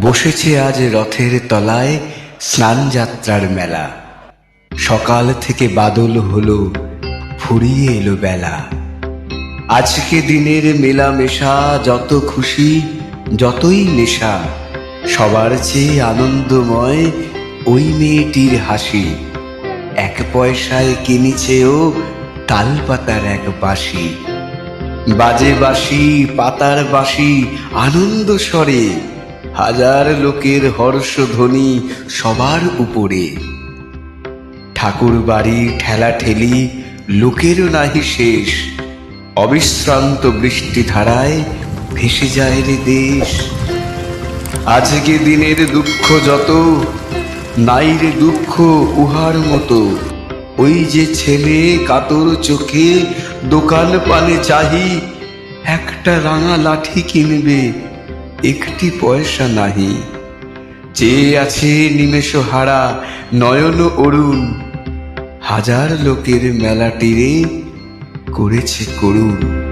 বসেছে আজ রথের তলায় স্নান যাত্রার মেলা। সকাল থেকে বাদল হলো, ফুরিয়ে এলো বেলা। আজকে দিনের মেলামেশা যত খুশি, যতই নেশা, সবার চেয়ে আনন্দময় ওই মেয়েটির হাসি। এক পয়সায় কিনেছে ও তাল পাতার এক বাঁশি। বাজে বাঁশি, পাতার বাঁশি, আনন্দ স্বরে হাজার লোকের হর্ষধ্বনি সবার উপরে। ঠাকুর বাড়ি ঠেলা ঠেলি লোকেরও নাহি শেষ। অবিশ্রান্ত বৃষ্টি ধারায় ভেসে যায় রে দেশ। আজকে দিনের দুঃখ যত, নাই রে দুঃখ উহার মতো। ওই যে ছেলে কাতর চোখে দোকান পানে চাহি, একটা রাঙা লাঠি কিনবে। একটি পয়সা নাহি। চেয়ে আছে নিমেষ হারা নয়ন অরুণ। হাজার লোকের মেলাটিরে করেছে করুণ।